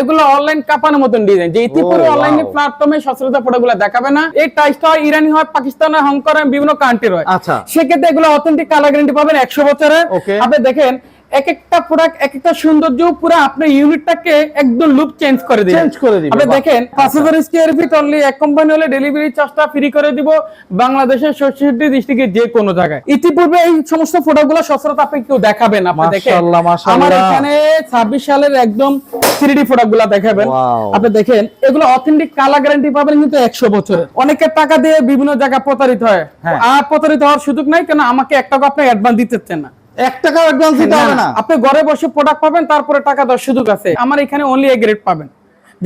এগুলো অনলাইন কাপানোর মতন ডিজাইন যে ইতিপূর্বে. অনলাইন প্ল্যাটফর্মে সচরাচর প্রোডাক্টগুলো দেখাবে না। এই টাইসটা হয় ইরানি হয় পাকিস্তান হয় হংকং বিভিন্ন কান্ট্রি হয়। আচ্ছা। সেক্ষেত্রে এগুলো অথেন্টিক কালার গ্যারান্টি পাবেন একশো বছরের। আপনি দেখেন এক একটা প্রোডাক্ট এক একটা সৌন্দর্য পুরো আপনার ইউনিটটাকে একদম চেঞ্জ করে দিবে। Change করে দিবে, আপনি দেখেন পাঁচ হাজার স্কোয়ার ফিট অনলি এক কোম্পানি হলে ডেলিভারি চার্জটা ফ্রি করে দিব বাংলাদেশের ডিস্ট্রিক্টে যে কোনো জায়গায়। ইতিপূর্বে এই সমস্ত প্রোডাক্টগুলো সচরাচর আপনি কেউ দেখাবেন আপনি দেখেন। মাশাআল্লাহ, মাশাআল্লাহ। আমার এখানে ছাব্বিশ সালের একদম থ্রি ডি প্রোডাক্ট দেখাবেন। আপনি দেখেন এগুলো অথেন্টিক কালার গ্যারান্টি পাবেন কিন্তু একশো বছরের। অনেকের টাকা দিয়ে বিভিন্ন জায়গায় প্রতারিত হয়। হ্যাঁ। আর প্রতারিত হওয়ার সুযোগ নাই কেন আমাকে এক টাকা আপনি অ্যাডভান্স দিতে চান না। এক টাকাও অ্যাডভান্স দিতে হবে না। আপনি ঘরে বসে প্রোডাক্ট পাবেন তারপরে টাকা দেওয়ার সুযোগ আছে। আমার এখানে অনলি এ গ্রেড পাবেন।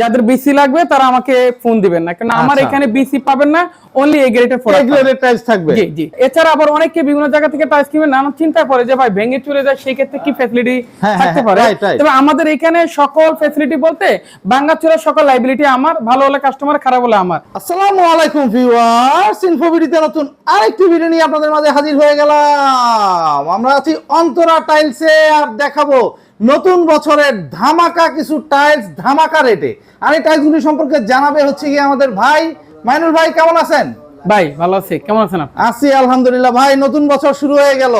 যাদের বিসি লাগবে তারা আমাকে ফোন দিবেন না কারণ আমার আচ্ছা। এখানে বিসি পাবেন না অনলি এ গ্রেডের প্রোডাক্ট এগুলোর প্রাইস থাকবে। জি জি। এছাড়া আবার অনেকে বিভিন্ন জায়গা থেকে টাইস কিনবে নানা চিন্তা করে যে ভাই ভেঙে চলে যায় সেই ক্ষেত্রে কি ফ্যাসিলিটি হ্যাঁ, থাকতে হ্যাঁ, পারে. তবে আমাদের এখানে সকল ফ্যাসিলিটি বলতে বাঙ্গাচুরা সকল লাইবিলিটি আমার ভালো হলে কাস্টমার খারাপ হলে আমার। আসসালামু আলাইকুম ভিউয়ার্স ইনফোভিডিতে নতুন আরেকটি ভিডিও নিয়ে আপনাদের মাঝে হাজির হয়ে গেলাম। আমরা আছি অন্তরা টাইলসে আর দেখাবো নতুন বছরের ধামাকা কিছু টাইলস ধামাকা রেটে আর এই টাইলসগুলি সম্পর্কে জানাবে হচ্ছে কি আমাদের ভাই। মাইনুল ভাই কেমন আছেন? ভাই ভালো আছি। কেমন আছেন আপনি? আছি আলহামদুলিল্লাহ। ভাই নতুন বছর শুরু হয়ে গেল।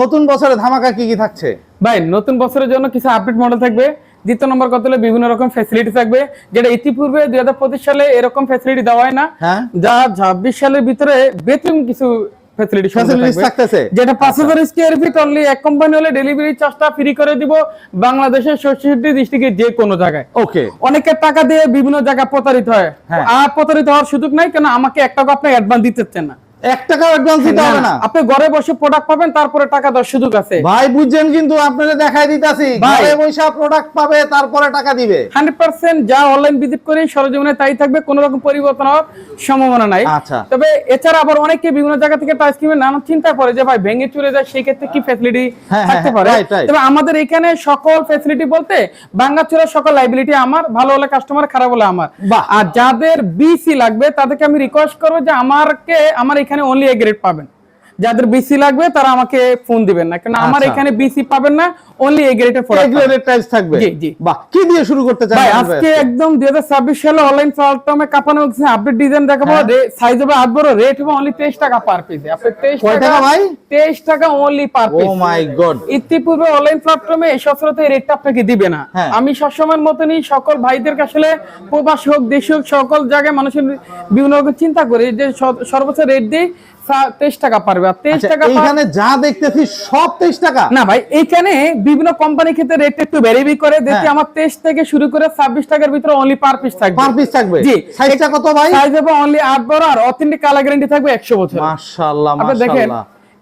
নতুন বছরে ধামাকা কি কি থাকছে? ভাই নতুন বছরের জন্য কিছু আপডেট মডেল থাকবে। দ্বিতীয় নম্বর কথা হলো বিভিন্ন রকম ফ্যাসিলিটি থাকবে। যেটা ইতিপূর্বে দুই হাজার পঁচিশ সালে এরকম ফ্যাসিলিটি দেওয়া হয় না। হ্যাঁ। যা ছাব্বিশ সালের ভিতরে বেতন কিছু ফ্যাসিলিটি ফ্যাসিলিটিস থাকতেছে। যেটা 5000 স্কয়ার ফিট অনলি এক কোম্পানি হলে ডেলিভারি চার্জটা ফ্রি করে দিব বাংলাদেশের ষষ্ঠী ডিস্ট্রিক্টে যে কোনো জায়গায়। ওকে অনেকে টাকা দিয়ে বিভিন্ন জায়গায় প্রতারিত হয়। হ্যাঁ। আর প্রতারিত হওয়ার সুযোগ নাই কেন? আমাকে এক টাকা আপনি অ্যাডভান্স দিতে চান না। এক টাকাও অ্যাডভান্স দিতে হবে না। আপনি ঘরে বসে প্রোডাক্ট পাবেন তারপরে টাকা দেওয়ার সুযোগ আছে। ভাই বুঝছেন কিন্তু আপনাদের দেখাই দিতাছি। ঘরে বৈশা প্রোডাক্ট পাবে তারপরে টাকা দিবে। হান্ড্রেড পার্সেন্ট যা অনলাইন ভিজিট করি সরজমিনে তাই থাকবে কোনো রকম পরিবর্তন হওয়ার সম্ভাবনা নাই। আচ্ছা। তবে এছাড়া আবার অনেকে বিভিন্ন জায়গা থেকে টাইস কিনবে নানা চিন্তা করে যে ভাই ভেঙে চলে যায় সেই ক্ষেত্রে কি ফ্যাসিলিটি হ্যাঁ, থাকতে হ্যাঁ, পারে. তবে আমাদের এখানে সকল ফ্যাসিলিটি বলতে সকল লাইবিলিটি আমার ভালো হলে কাস্টমার খারাপ হলে আমার। আর যাদের বিসি লাগবে তাদেরকে আমি রিকোয়েস্ট করব যে আমারকে আমার এখানে অনলি এ গ্রেড পাবেন। যাদের বিসি লাগবে তারা আমাকে ফোন দিবেন না। কারণ আমার আচ্ছা। এখানে বিসি পাবেন না অনলি এ গ্রেডের প্রোডাক্ট এগুলোর প্রাইস থাকবে? জি, জি। বাহ কি দিয়ে শুরু করতে চান ভাই আজকে একদম দুই হাজার ছাব্বিশ সালে অনলাইন প্ল্যাটফর্মে কাপানো হচ্ছে। আপডেট ডিজাইন দেখাবো। হ্যাঁ। সাইজ হবে আট বড় রেট হবে অনলি তেইশ টাকা পার পিস আপনি তেইশ কয় টাকা ভাই? তেইশ টাকা only per piece oh my god ইতিপূর্বে অনলাইন প্ল্যাটফর্মে এই সচরাচর রেটটা আপনাকে দিবে না। হ্যাঁ। আমি সবসময়ের মতনই সকল ভাইদের কাছে প্রবাস হোক দেশ হোক সকল জায়গায় মানুষের বিভিন্ন রকম চিন্তা করি যে সর্বোচ্চ রেট দিই। তেইশ টাকা পারবে। আর তেইশ টাকা পার- আচ্ছা, যা দেখতেছি সব তেইশ টাকা। না ভাই এইখানে বিভিন্ন কোম্পানি ক্ষেত্রে রেট একটু ভেরিবি করে। দেখি হ্যাঁ। আমার তেইশ থেকে শুরু করে ছাব্বিশ টাকার ভিতরে অনলি পার পিস থাকবে। পার পিস থাকবে। জি। সাইজটা কত ভাই? সাইজ হবে অনলি আট বড় আর অথেন্টিক কালার গ্যারান্টি থাকবে একশো বছর মাশাআল্লাহ আপনি দেখেন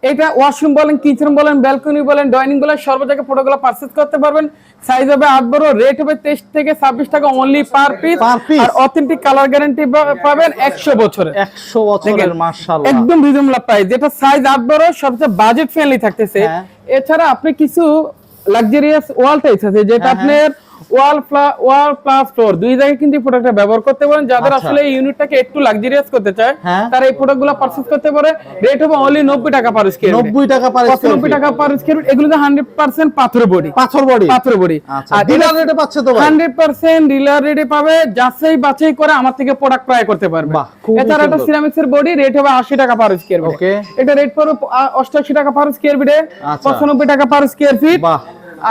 এটা ওয়াশরুম বলেন কিচেন বলেন ব্যালকনি বলেন ডাইনিং বলেন সর্ব জায়গায় প্রোডাক্টগুলো পারচেজ করতে পারবেন। সাইজ হবে আট বড় রেট হবে তেইশ থেকে ছাব্বিশ টাকা অনলি পার পিস আর অথেন্টিক কালার গ্যারান্টি পাবেন একশো বছরের। 100 বছরের মাশাআল্লাহ। একদম রিজনেবল প্রাইস যেটা সাইজ আট বড় সবচেয়ে বাজেট ফ্রেন্ডলি থাকতেছে। হ্যাঁ। এছাড়া আপনি কিছু লাক্সারিয়াস ওয়াল টাইপস আছে যেটা হ্যাঁ, আপনার ওয়াল ওয়াল প্লাস ফ্লোর দুই জায়গায় কিন্তু প্রোডাক্টটা ব্যবহার করতে পারেন। যাদের আচ্ছা। আসলে এই ইউনিটটাকে একটু লাক্সারিয়াস করতে চায় হ্যাঁ। তারা এই প্রোডাক্টগুলো পারচেজ করতে পারে। রেট হবে অনলি নব্বই টাকা পার স্কোয়ার 90 টাকা পার স্কয়ার নব্বই টাকা পার স্কোয়ার এগুলো হান্ড্রেড পার্সেন্ট পাথর বডি পাথর বডি পাথর বডি আচ্ছা ডিলার রেটে পাচ্ছে তো ভাই। হান্ড্রেড পার্সেন্ট ডিলার রেটে পাবে যাচাই বাছাই করে আমার থেকে প্রোডাক্ট ক্রয় করতে পারবে। এছাড়া একটা সুন্দর। সিরামিক্স এর বডি রেট হবে আশি টাকা পার স্কোয়ার Okay. এটা রেট পড়বে আ- অষ্টাশি টাকা পার স্কোয়ার ফিটে আচ্ছা। পঁচানব্বই টাকা পার স্কোয়ার ফিট বাহ।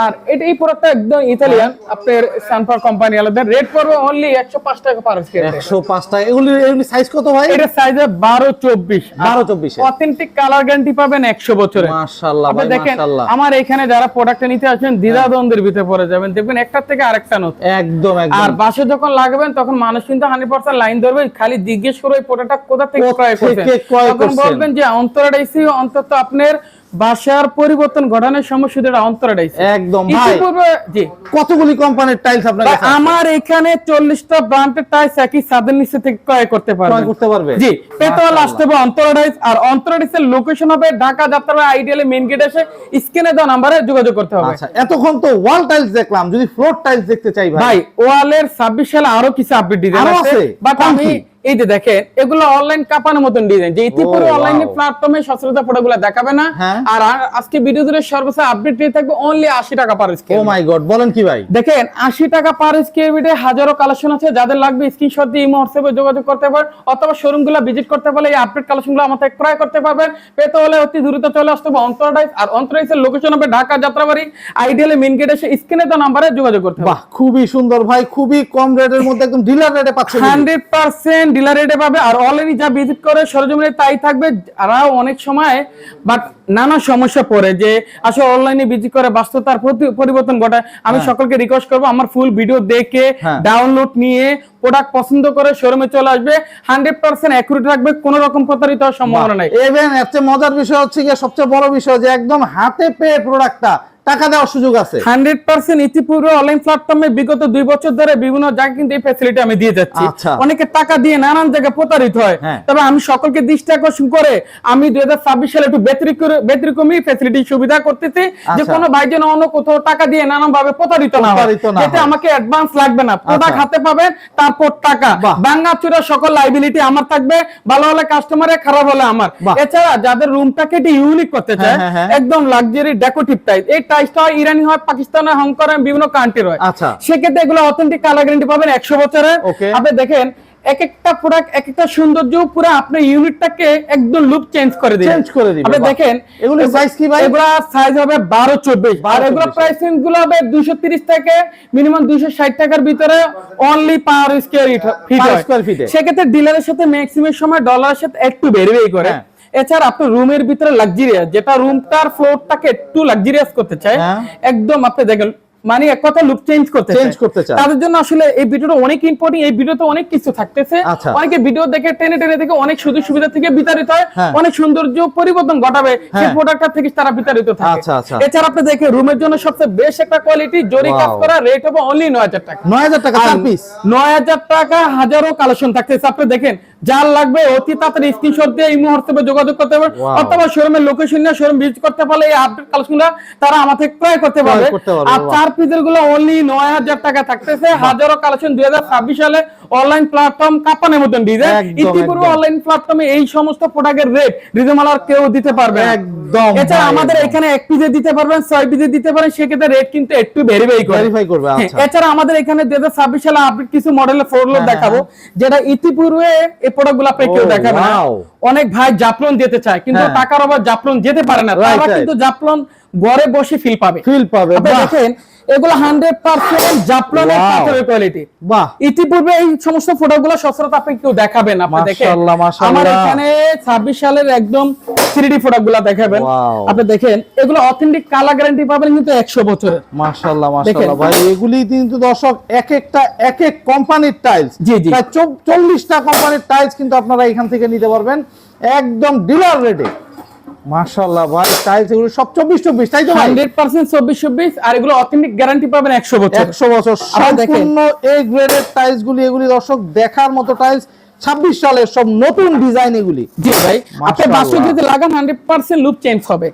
আর এটা এই প্রোডাক্টটা একদম ইতালিয়ান আপনার সানফার কোম্পানি আলাদা। রেট পড়বে অনলি একশো পাঁচ টাকা পার স্কোয়ার ফিট 105 টাকা। এগুলি এগুলি সাইজ কত ভাই? এটা সাইজে বারো চব্বিশ। 12 24 অথেন্টিক কালার গ্যারান্টি পাবেন একশো বছরে মাশাআল্লাহ ভাই মাশাআল্লাহ। আমার এখানে যারা প্রোডাক্টটা নিতে আসেন দ্বিধাদ্বন্দ্বের ভিতরে পড়ে যাবেন। দেখবেন একটার থেকে আরেকটা নতুন। একদম আর বাসে যখন লাগবেন তখন মানুষ কিন্তু হান্ড্রেড পার্সেন্ট লাইন ধরবে। খালি জিজ্ঞেস করবে প্রোডাক্টটা কোথা থেকে ক্রয় করছেন। তখন বলবেন যে অন্তরাডাইসি অন্তত আপনার বাসার পরিবর্তন ঘটানোর শুধু এটা একদম জি। কতগুলি কোম্পানির টাইলস আপনার? আমার এখানে চল্লিশটা ব্রান্ডের টাইস একই ছাদের নিচে থেকে ক্রয় করতে পারবে? জি পেট্রোল আসতে হবে অন্তরাডাইস আর অন্তরাডাইসের লোকেশন হবে ঢাকা যাত্রা আইডিয়ালে মেইন গেট এসে স্ক্রিনে দেওয়া নাম্বারে যোগাযোগ করতে হবে। আচ্ছা এতক্ষণ তো ওয়াল টাইলস দেখলাম যদি ফ্লোর টাইলস দেখতে চাই ভাই। ওয়ালের ছাব্বিশ সালে আরও কিছু আপডেট ডিজাইন আরও আছে? বাট আমি? এই যে দেখেন এগুলো অনলাইন কাপানোর মতন ডিজাইন যে প্ল্যাটফর্মে দেখাবে না। হ্যাঁ। আর আজকে ভিডিও জুড়ে সর্বোচ্চ আপডেট থাকবে অনলি 80 টাকা পার ও মাই গড বলেন কি ভাই? দেখেন 80 টাকা পার হাজারো কালেকশন আছে। যাদের লাগবে স্ক্রিনশট দিয়ে হোয়াটসঅ্যাপে যোগাযোগ করতে পারেন অথবা ভিজিট করতে পারলে এই আপডেট আমাদের ক্রয় করতে পারবেন। পেতে হলে অতি দ্রুত চলে আসতে হবে অন্তরাইজ আর লোকেশন হবে ঢাকা যাত্রাবাড়ি। এসে স্ক্রিনে তো নম্বরে যোগাযোগ করতে হবে। বাহ খুবই সুন্দর ভাই খুবই কম রেটের মধ্যে একদম ডিলার রেটে পাচ্ছেন। 100% অনলাইন ডিলার রেটে পাবে আর অনলাইনে যা ভিজিট করে সরজমিনে তাই থাকবে। আরও অনেক সময় বাট নানা সমস্যা পড়ে যে আসলে অনলাইনে ভিজিট করে বাস্তবতার পরিবর্তন ঘটায়। আমি হ্যাঁ। সকলকে রিকোয়েস্ট করব আমার ফুল ভিডিও দেখে হ্যাঁ। ডাউনলোড নিয়ে প্রোডাক্ট পছন্দ করে শোরুমে চলে আসবে। হান্ড্রেড পার্সেন্ট অ্যাকুরেট রাখবে কোন রকম প্রতারিত হওয়ার সম্ভাবনা নেই। এভেন এত মজার বিষয় হচ্ছে গিয়ে সবচেয়ে বড় বিষয় যে একদম হাতে পেয়ে প্রোডাক্টটা টাকা দেওয়ার সুযোগ আছে হান্ড্রেড পার্সেন্ট ইতিপূর্বে অনলাইন প্ল্যাটফর্মে বিগত দুই বছর ধরে বিভিন্ন জায়গায় কিন্তু এই ফ্যাসিলিটি আমি দিয়ে যাচ্ছি আচ্ছা। অনেকে টাকা দিয়ে নানান জায়গায় প্রতারিত হয় হ্যাঁ। তবে আমি সকলকে দৃষ্টি আকর্ষণ করে আমি দুই হাজার ছাব্বিশ সালে একটু ব্যতিক্রমী ফ্যাসিলিটি সুবিধা করতেছি যে আচ্ছা। কোনো ভাই যেন অন্য কোথাও টাকা দিয়ে নানান ভাবে প্রতারিত না হয় এতে আমাকে অ্যাডভান্স লাগবে না প্রোডাক্ট আচ্ছা। হাতে পাবেন তারপর টাকা। বাঙ্গা চূড়া সকল লাইবিলিটি আমার থাকবে ভালো হলে কাস্টমারে খারাপ হলে আমার এছাড়া যাদের রুমটাকে ইউনিক করতে চায় হ্যাঁ, হ্যাঁ, হ্যাঁ। একদম লাক্সারি ডেকোটিভ টাইপ এই হয় ইরানি হয় পাকিস্তান হংকং বিভিন্ন কান্ট্রি হয় আচ্ছা। সেক্ষেত্রে এগুলো অথেন্টিক কালার গ্যারান্টি পাবেন একশো বছরের। আপনি দেখেন এক একটা প্রোডাক্ট এক একটা সৌন্দর্য পুরো আপনার ইউনিটটাকে একদম লুক চেঞ্জ করে দিবে। Change করে দিবে, আপনি দেখেন এগুলোর size কি ভাই? এগুলা সাইজ হবে বারো চব্বিশ। আর এগুলো 24 প্রাইসগুলো হবে দুইশো তিরিশ থেকে মিনিমাম দুইশো ষাট টাকার ভিতরে only per square feet feet এ। সেক্ষেত্রে ডিলারের সাথে ম্যাক্সিমাম সময় ডলারের সাথে একটু বেড়ে করে। হ্যাঁ। এছাড়া আপনি রুমের ভিতরে লাক্সারিয়াস যেটা রুমটার ফ্লোরটাকে একটু লাক্সারিয়াস করতে চায় হ্যাঁ। একদম আপনি দেখেন মানে এক কথা লুক চেঞ্জ করতে চায়। করতে চায়। তাদের জন্য আসলে এই ভিডিওটা অনেক ইম্পর্টেন্ট এই ভিডিওতে অনেক কিছু থাকতেছে আচ্ছা। অনেকে ভিডিও দেখে টেনে টেনে দেখে অনেক সুযোগ সুবিধা থেকে বিতাড়িত হয় হ্যাঁ। অনেক সৌন্দর্য পরিবর্তন ঘটাবে সেই হ্যাঁ। প্রোডাক্টটা থেকে তারা বিতাড়িত থাকে আচ্ছা, আচ্ছা। এছাড়া আপনি দেখে রুমের জন্য সবচেয়ে বেশ একটা কোয়ালিটি জরি কাজ করা রেট হবে অনলি নয় হাজার টাকা নয় হাজার টাকা চার পিস নয় হাজার টাকা হাজারো কালেকশন থাকতেছে আপনি দেখেন যার লাগবে অতি তাড়াতাড়ি স্ক্রিনশট দিয়ে এই মুহূর্তে যোগাযোগ করতে Wow. অথবা শোরুমের লোকেশন নিয়ে শোরুম ভিজিট করতে পারলে এই আপডেট কালেকশনগুলো তারা আমাদের ক্রয় করতে পারবে আর. চার পিসেরগুলো অনলি নয় হাজার টাকা থাকতেছে। হাজারো কালেকশন দুই হাজার ছাব্বিশ সালে অনলাইন প্ল্যাটফর্ম কাপানের মতন ডিজাইন একদম, ইতিপূর্বে অনলাইন প্ল্যাটফর্মে এই সমস্ত প্রোডাক্টের রেট রিজমালার কেউ দিতে পারবে না। একদম এছাড়া আমাদের। এখানে এক পিসে দিতে পারবেন ছয় পিসে দিতে পারেন সেক্ষেত্রে রেট কিন্তু একটু ভেরিফাই করে Verify করবে, হ্যাঁ, আচ্ছা। এছাড়া আমাদের এখানে দুই হাজার ছাব্বিশ সালে আপডেট কিছু মডেলের ফোর হ্যাঁ, দেখাবো যেটা ইতিপূর্বে এই প্রোডাক্টগুলো আপনি কেউ দেখাবে না। অনেক ভাই যেতে চায় কিন্তু হ্যাঁ। টাকার অভাব যেতে পারে না। তারা কিন্তু ঘরে বসে ফিল পাবে। ফিল পাবে দেখেন এগুলো হান্ড্রেড পার্সেন্ট জাপলনের পাথরের কোয়ালিটি বাহ। ইতিপূর্বে এই সমস্ত ফটোগুলো সচরাচর আপনি কেউ দেখাবেন আপনি দেখেন। আমার এখানে ছাব্বিশ সালের একদম থ্রি ডি ফটোগুলো দেখাবেন Wow. আপনি দেখেন এগুলো অথেন্টিক কালার গ্যারান্টি পাবেন কিন্তু একশো বছরের। মাশাআল্লাহ দেখেন। মাশাআল্লাহ ভাই এগুলি কিন্তু দর্শক এক একটা এক এক কোম্পানির টাইলস জি, জি। চল্লিশটা কোম্পানির টাইলস কিন্তু আপনারা এখান থেকে নিতে পারবেন। একদম ডিলার রেটে মাশাআল্লাহ ভাই টাইলস এগুলো সব চব্বিশ চব্বিশ তাই তো ভাই? হান্ড্রেড পার্সেন্ট চব্বিশ চব্বিশ আর এগুলো অথেন্টিক গ্যারান্টি পাবেন একশো বছর। একশো বছর আবার দেখেন। সম্পূর্ণ এ গ্রেডের টাইলস গুলি এগুলি দর্শক দেখার মতো টাইলস ছাব্বিশ সালের সব নতুন ডিজাইন এগুলি। জি ভাই। আপনি বাসুর বাসু যদি লাগান হান্ড্রেড পার্সেন্ট লুক চেঞ্জ হবে।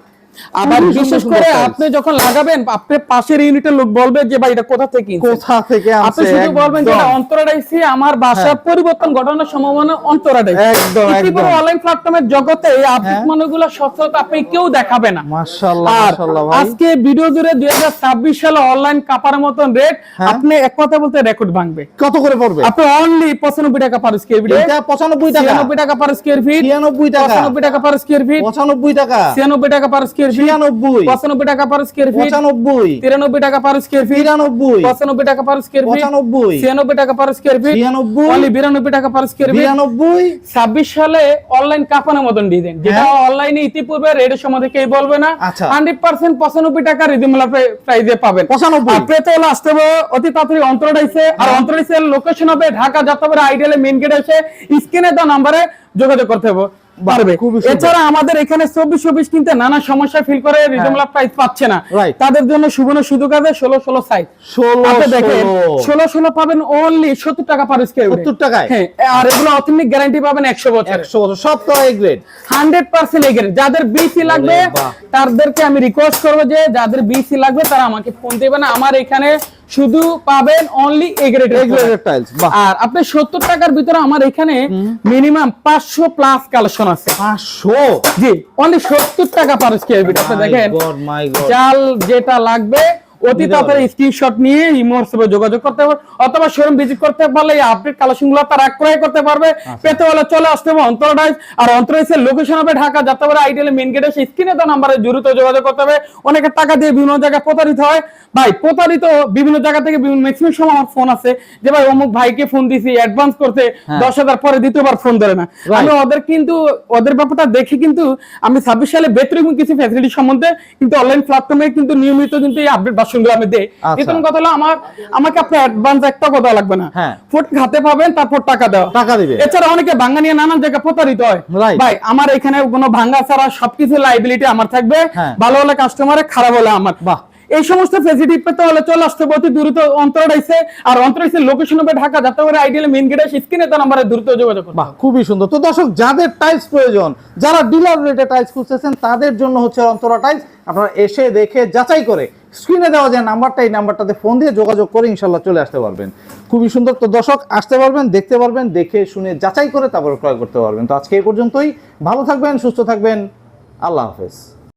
আবার বিশেষ করে আপনি যখন লাগাবেন আপনি পাশের ইউনিটের লোক বলবে যে ভাই এটা কোথা থেকে কোথা থেকে আপনি শুধু বলবেন যে অন্তরাডাইসি আমার বাসা হ্যাঁ। পরিবর্তন ঘটানোর সম্ভাবনা অন্তরাডাইসি। একদম, একদম। অনলাইন প্ল্যাটফর্মের জগতে এই আপডেট হ্যাঁ। সচরাচর আপনি কেউ দেখাবে না। মাশাআল্লাহ মাশাআল্লাহ ভাই। আজকে ভিডিও জুড়ে দুই হাজার ছাব্বিশ সালে অনলাইন কাপার মতন রেট হ্যাঁ। আপনি এক কথা বলতে রেকর্ড ভাঙবে। কত করে পড়বে? আপনি অনলি পঁচানব্বই টাকা পার স্কোয়ার ফিট এটা পঁচানব্বই টাকা। ছিয়ানব্বই টাকা পার স্কোয়ার ফিট ছিয়ানব্বই টাকা। পঁচানব্বই টাকা পার স্কোয়ার ফিট পঁচানব্বই টাকা। ছিয়ানব্বই টাকা পার স্কোয়ার ফিট ছিয়ানব্বই পঁচানব্বই টাকা পার স্কোয়ার ফিট পঁচানব্বই। তিরানব্বই টাকা পার স্কোয়ার ফিট তিরানব্বই পঁচানব্বই টাকা পার স্কোয়ার ফিট পঁচানব্বই। ছিয়ানব্বই টাকা পার স্কোয়ার ফিট ছিয়ানব্বই অনলি বিরানব্বই টাকা পার স্কোয়ার ফিট বিরানব্বই। ছাব্বিশ সালে অনলাইন কাপানোর মতন ডিজাইন যেটা অনলাইনে ইতিপূর্বে রেডের সম্বন্ধে কেউ বলবে না। হ্যাঁ। আচ্ছা। হান্ড্রেড পার্সেন্ট পঁচানব্বই টাকা রিদিমুলা প্রাইজে পাবেন। আসতে অতি তাড়াতাড়ি অন্তরাইছে আর হ্যাঁ। অন্তরাইসের লোকেশন হবে ঢাকা যাত্রাবাড়ি আইডিয়ালে মেন গেট এসে স্ক্রিনে দেওয়া নাম্বারে যোগাযোগ করতে হবে। পারবে এছাড়া আমাদের এখানে কিনতে নানা সমস্যা ফিল করে রিজনেবল প্রাইস পাচ্ছে না। তাদের জন্য সুবর্ণ সুযোগ আছে ষোলো ষোলো সাইজ ষোলো দেখেন ষোলো। ষোলো পাবেন অনলি সত্তর টাকা পার স্কোয়ার 70 টাকায়? হ্যাঁ আর এগুলো অথেন্টিক গ্যারান্টি পাবেন একশো বছর একশো বছর সব তো এ গ্রেড হান্ড্রেড পার্সেন্ট এগের যাদের বিসি লাগবে তাদেরকে আমি রিকোয়েস্ট করব যে যাদের বিসি লাগবে তারা আমাকে ফোন দেবে না। আমার এখানে শুধু পাবেন অনলি এ গ্রেডের টাইলস আর আপনি সত্তর টাকার ভিতরে আমার এখানে মিনিমাম পাঁচশো প্লাস কালেকশন আছে। পাঁচশো? জি অনলি সত্তর টাকা পার স্কোয়ার ফিট আপনি দেখেন চাল যেটা লাগবে অতি তাড়াতাড়ি স্ক্রিনশট নিয়ে যোগাযোগ করতে পারবে অথবা শোরুম ভিজিট করতে পারলে এই আপডেট কালেকশনগুলো তারা ক্রয় করতে পারবে। আচ্ছা। পেতে হলে চলে আসতে হবে আর অন্তরাইজের লোকেশন হবে ঢাকা যাতে পারে আইডিয়াল মেন গেটে স্ক্রিনে তো নাম্বারে দ্রুত যোগাযোগ করতে হবে। অনেকে টাকা দিয়ে বিভিন্ন জায়গায় প্রতারিত হয়। ভাই প্রতারিত বিভিন্ন জায়গা থেকে বিভিন্ন ম্যাক্সিমাম সময় আমার ফোন আছে। যে ভাই অমুক ভাইকে ফোন দিছি অ্যাডভান্স করতে। হ্যাঁ। দশ হাজার পরে দ্বিতীয়বার ফোন ধরে না. আমি ওদের কিন্তু ওদের ব্যাপারটা দেখে কিন্তু আমি ছাব্বিশ সালে ব্যতিরিক্ত কিছু ফ্যাসিলিটি সম্বন্ধে কিন্তু অনলাইন প্ল্যাটফর্মে কিন্তু নিয়মিত কিন্তু এই আপডেট ভার্সনগুলো আমি দেই। আচ্ছা। কথা হলো আমার আমাকে আপনি অ্যাডভান্স একটা কথা লাগবে না। হ্যাঁ। ফুট হাতে পাবেন তারপর টাকা দেওয়া টাকা দিবে। এছাড়া অনেকে ভাঙ্গা নিয়ে নানান জায়গায় প্রতারিত হয়। ভাই আমার এখানে কোনো ভাঙ্গা ছাড়া সবকিছু লাইবিলিটি আমার থাকবে। হ্যাঁ। ভালো হলে কাস্টমারে খারাপ হলে আমার। বাহ। এই সমস্ত ফেসিলিটি পেতে হলে চলে আসতে অতি দ্রুত অন্তরাইছে আর অন্তরাইছে লোকেশন হবে ঢাকা যাতে করে আইডিয়াল মেন গেটে স্ক্রিনে তো নাম্বারে দ্রুত যোগাযোগ বাহ খুবই সুন্দর। তো দর্শক যাদের টাইলস প্রয়োজন যারা ডিলার রেটে টাইলস খুঁজতেছেন তাদের জন্য হচ্ছে অন্তরা টাইলস আপনারা এসে দেখে যাচাই করে স্ক্রিনে দেওয়া যায় নাম্বারটা এই নাম্বারটাতে ফোন দিয়ে যোগাযোগ করে ইনশাল্লাহ চলে আসতে পারবেন। খুবই সুন্দর। তো দর্শক, আসতে পারবেন, দেখতে পারবেন, দেখে শুনে যাচাই করে তারপরে ক্রয় করতে পারবেন। তো আজকে এই পর্যন্তই। ভালো থাকবেন, সুস্থ থাকবেন। আল্লাহ হাফেজ।